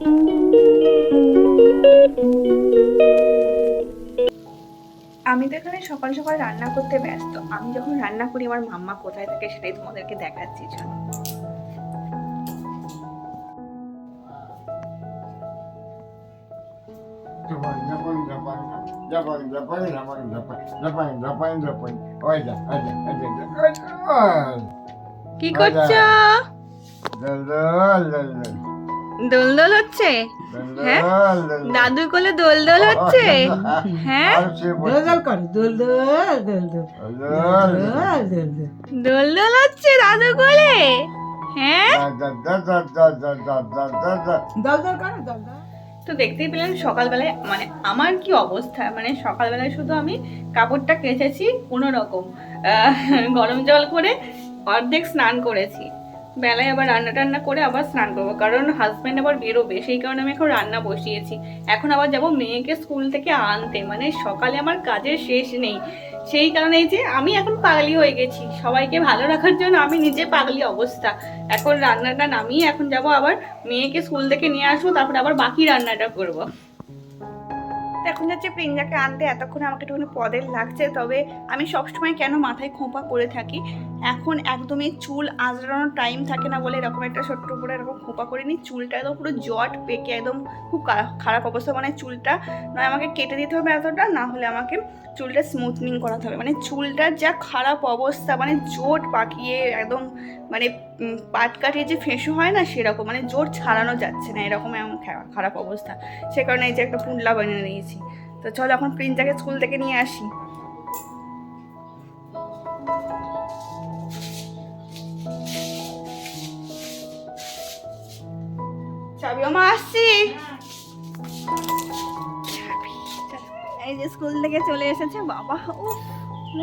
আমি তো এখানে সকাল সকাল রান্না করতে ব্যস্ত। আমি যখন রান্না করি আমার মাম্মা কোথায় থাকে সেটাই তোমাদেরকে দেখাচ্ছি চলো। কি করছ? হ্যাঁ? দোল দোল হচ্ছে হ্যাঁ? দাদুর কোলে দোল দোল হচ্ছে? হ্যাঁ দোল দোল দোল দোল দোল দোল হচ্ছে দাদুর কোলে? হ্যাঁ? তো দেখতেই পেলেন সকালবেলায় মানে আমার কি অবস্থা? মানে সকালবেলায় শুধু আমি কাপড়টা কেচেছি কোনো রকম গরম জল করে অর্ধেক স্নান করেছি। বেলায় আবার রান্না টান্না করে আবার স্নান করব, কারণ হাজব্যান্ড আবার বেরোবে, সেই কারণে আমি এখন রান্না বসিয়েছি। এখন আবার যাব মেয়েকে স্কুল থেকে আনতে মানে সকালে আমার কাজের শেষ নেই। সেই কারণে যে আমি এখন পাগলি হয়ে গেছি, সবাইকে ভালো রাখার জন্য আমি নিজে পাগলি অবস্থা। এখন রান্নাটা নামিয়ে এখন যাব আবার মেয়েকে স্কুল থেকে নিয়ে আসব, তারপরে আবার বাকি রান্নাটা করব। এখন যাচ্ছে প্রিঞ্জাকে আনতে, এতক্ষণ আমাকে একটুখানি পদের লাগছে, তবে আমি সবসময় কেন মাথায় খোঁপা করে থাকি? এখন একদমই চুল আঁচড়ানোর টাইম থাকে না বলে এরকম একটা ছোট্ট করে এরকম খোঁপা করে নিই, চুলটা একদম পুরো জট পেকে, একদম খুব খারাপ- অবস্থা মানে চুলটা নয়, আমাকে কেটে দিতে হবে এতটা, না হলে আমাকে চুলটা স্মুথনিং করাতে হবে। মানে চুলটার যা খারাপ অবস্থা মানে জোট পাকিয়ে, একদম মানে পাট কাটিয়ে যে ফেঁসু হয় না সেরকম মানে জোর ছাড়ানো যাচ্ছে না, এরকম এমন খারাপ অবস্থা। সে কারণে এই যে একটা পুনলা বানিয়ে নিয়েছি। তো চলো এখন প্রিন্টাকে স্কুল থেকে নিয়ে আসি। চাবি মা আসছি। এই যে স্কুল থেকে চলে এসেছে, বাবা ও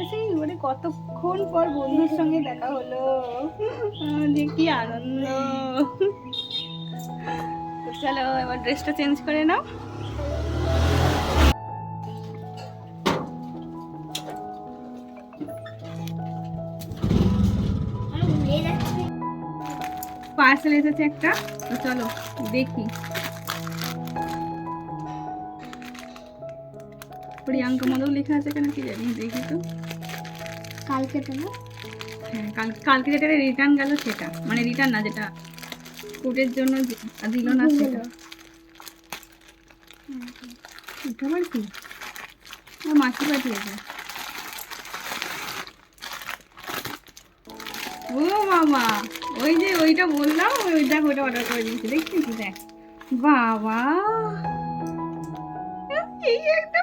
সেই মানে কতক্ষণ পর বন্ধুর সঙ্গে দেখা হলো? যে কি আনন্দ। চলো, এবার ড্রেসটা চেঞ্জ করে নাও। পার্সেল এসেছে একটা চলো দেখি। প্রিয়াঙ্কা মধ্যেও লেখা আছে কেন কি জানি দেখি তো। কালকে তো না? হ্যাঁ কাল কালকে যেটা রিটার্ন গেল সেটা। মানে রিটার্ন না যেটা কোর্টের জন্য দিল না সেটা। এটা আবার কি? ও পাঠিয়েছে। ও বাবা ওই যে ওইটা বললাম ওই ওই দেখ ওইটা অর্ডার করে দিয়েছি। দেখছিস? দেখ। বাবা এই একটা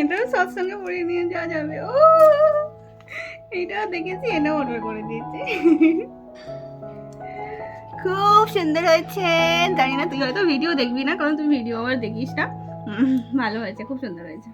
এটাও সৎসঙ্গে পরিয়ে নিয়ে যাওয়া যাবে। ও এটা দেখেছি এটা অর্ডার করে দিয়েছি। খুব সুন্দর হয়েছে। জানি না, তুই হয়তো ভিডিও দেখবি না, কারণ তুই ভিডিও আবার দেখিস না। ভালো হয়েছে, খুব সুন্দর হয়েছে।